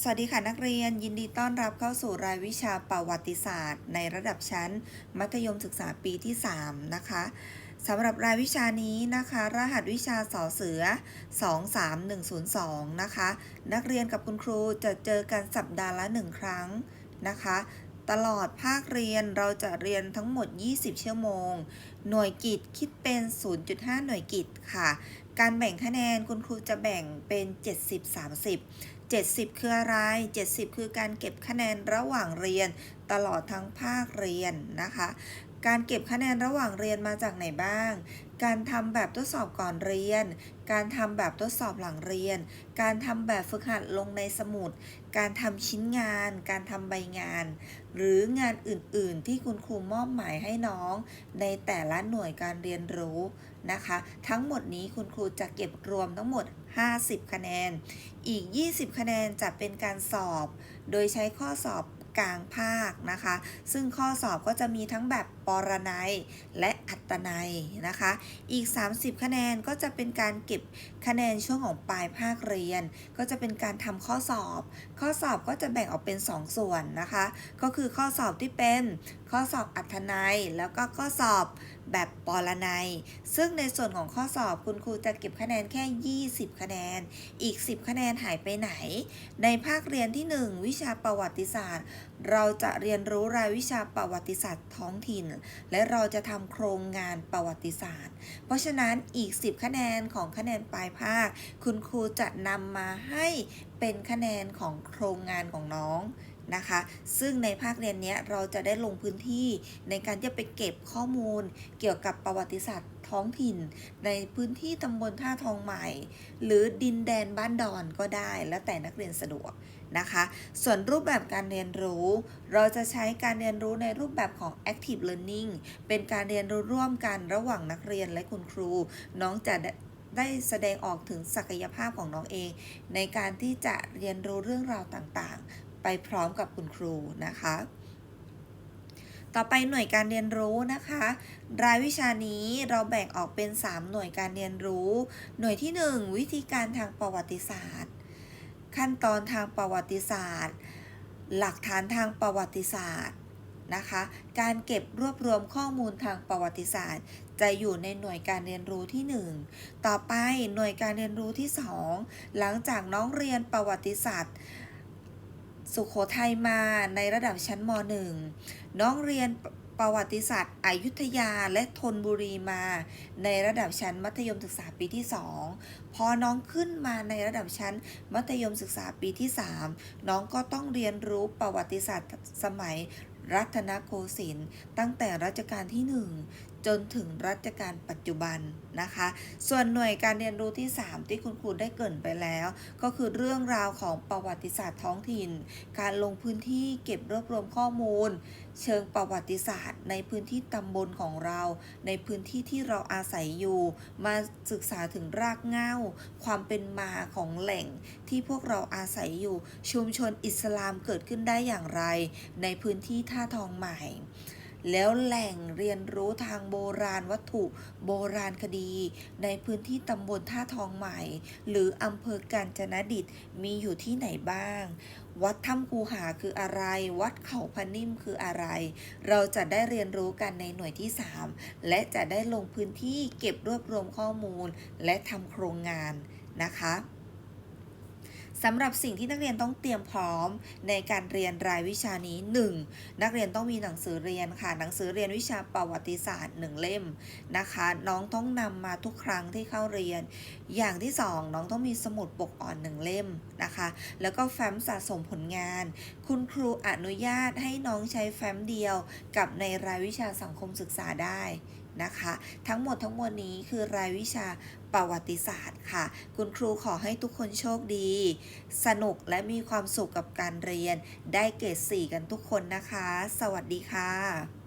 สวัสดีค่ะนักเรียนยินดีต้อนรับเข้าสู่รายวิชาประวัติศาสตร์ ในระดับชั้น มัธยมศึกษาปีที่ 3 นะคะสำหรับรายวิชานี้นะคะ รหัสวิชาสอเสือ 23102 นะคะ นักเรียนกับคุณครูจะเจอกันสัปดาห์ละ 1 ครั้งนะคะ ตลอดภาคเรียนเราจะเรียนทั้งหมด 20 ชั่วโมง หน่วยกิตคิดเป็น 0.5 หน่วยกิตค่ะ การแบ่งคะแนนคุณครูจะแบ่งเป็น 70-30 70 คืออะไร 70 คือการเก็บคะแนนระหว่างเรียนตลอดทั้งภาคเรียนนะคะ การเก็บคะแนนระหว่างเรียนมาจากไหนบ้าง การทำแบบทดสอบก่อนเรียน การทำแบบทดสอบหลังเรียน การทำแบบฝึกหัดลงในสมุด การทำชิ้นงาน การทำใบงาน หรืองานอื่น ๆ ที่คุณครูมอบหมายให้น้อง ในแต่ละหน่วยการเรียนรู้นะคะ ทั้งหมดนี้คุณครูจะเก็บรวมทั้งหมด 50 คะแนน อีก 20 คะแนนจะเป็นการสอบ โดยใช้ข้อสอบกลางภาคนะคะ ซึ่งข้อสอบก็จะมีทั้งแบบปรนัย และอัตนัยนะคะ อีก 30 คะแนนก็จะเป็นการเก็บคะแนนช่วงของปลายภาคเรียน ก็จะเป็นการทำข้อสอบ ข้อสอบก็จะแบ่งออกเป็น 2 ส่วนนะคะ ก็คือข้อสอบที่เป็นข้อสอบอัตนัย แล้วก็ข้อสอบแบบปรนัย ซึ่งในส่วนของข้อสอบคุณครูจะเก็บคะแนนแค่ 20 คะแนน อีก 10 คะแนนหายไปไหน ในภาคเรียนที่ 1 วิชาประวัติศาสตร์ เราจะเรียนรู้รายวิชาประวัติศาสตร์ท้องถิ่นและเราจะทำโครงงานประวัติศาสตร์ เพราะฉะนั้นอีก 10 คะแนนของคะแนนปลายภาค คุณครูจะนำมาให้เป็นคะแนนของโครงงานของน้องนะคะ ซึ่งในภาคเรียนนี้เราจะได้ลงพื้นที่ในการจะไปเก็บข้อมูลเกี่ยวกับประวัติศาสตร์ท้องถิ่น ในพื้นที่ตำบลท่าทองใหม่ หรือดินแดนบ้านดอนก็ได้ แล้วแต่นักเรียนสะดวกนะคะ ส่วนรูปแบบการเรียนรู้ เราจะใช้การเรียนรู้ในรูปแบบของ active learning เป็นการเรียนรู้ร่วมกันระหว่างนักเรียนและคุณครู น้องจะได้ได้แสดงออกถึงศักยภาพของน้องเอง ในการที่จะเรียนรู้เรื่องราวต่างๆ ไปพร้อมกับคุณครูนะคะ ต่อไปหน่วยการเรียนรู้นะคะ รายวิชานี้เราแบ่งออกเป็น 3 หน่วยการเรียนรู้ หน่วยที่ 1 วิธีการทางประวัติศาสตร์ ขั้นตอนทางประวัติศาสตร์ หลักฐานทางประวัติศาสตร์นะคะ การเก็บรวบรวมข้อมูลทางประวัติศาสตร์ จะอยู่ในหน่วยการเรียนรู้ที่ 1 ต่อไปหน่วยการเรียนรู้ที่ 2 หลังจากน้องเรียนประวัติศาสตร์ สุขโขทัยมาในระดับชั้นม .1 น้องเรียนประวัติศาสตร์อยุธยาและธนบุรีมา ในระดับชั้นมัธยมศึกษาปีที่ 2 พอน้องขึ้นมาในระดับชั้นมัธยมศึกษาปีที่ 3 น้องก็ต้องเรียนรู้ประวัติศาสตร์สมัยรัตนโกสินทร์ตั้งแต่รัชกาลที่ 1 จนถึงรัชกาลปัจจุบันนะคะ ส่วนหน่วยการเรียนรู้ที่ 3 ที่คุณครูได้เกรินไปแล้ว ก็คือเรื่องราวของประวัติศาสตร์ท้องถิ่น การลงพื้นที่เก็บรวบรวมข้อมูล เชิงประวัติศาสตร์ ในพื้นที่ตำบลของเรา ในพื้นที่ที่เราอาศัยอยู่ มาศึกษาถึงรากเหง้า ความเป็นมาของแหล่งที่พวกเราอาศัยอยู่ชุมชนอิสลามเกิดขึ้นได้อย่างไร ในพื้นที่ท่าทองใหม่ แล้วแหล่งเรียนรู้ทางโบราณวัตถุโบราณคดี ในพื้นที่ตำบลท่าทองใหม่ หรืออำเภอกาญจนดิตมีอยู่ที่ไหนบ้าง วัดถ้ำคูหาคืออะไร วัดเขาพนิ่มคืออะไร เราจะได้เรียนรู้กันในหน่วยที่ 3 และจะได้ลงพื้นที่เก็บรวบรวมข้อมูล และทำโครงงานนะคะ สำหรับสิ่งที่นักเรียนต้องเตรียมพร้อมในการเรียนรายวิชานี้ 1. นักเรียนต้องมีหนังสือเรียนค่ะ หนังสือเรียนวิชาประวัติศาสตร์1เล่มนะคะ น้องต้องนำมาทุกครั้งที่เข้าเรียน อย่างที่ 2 น้องต้องมีสมุดปกอ่อน1เล่มนะคะ แล้วก็แฟ้มสะสมผลงาน คุณครูอนุญาตให้น้องใช้แฟ้มเดียวกับในรายวิชาสังคมศึกษาได้นะคะ ทั้งหมดทั้งมวลนี้คือรายวิชา ประวัติศาสตร์ค่ะ คุณครูขอให้ทุกคนโชคดี สนุกและมีความสุขกับการเรียน ได้เกรด4กันทุกคนนะคะ สวัสดีค่ะ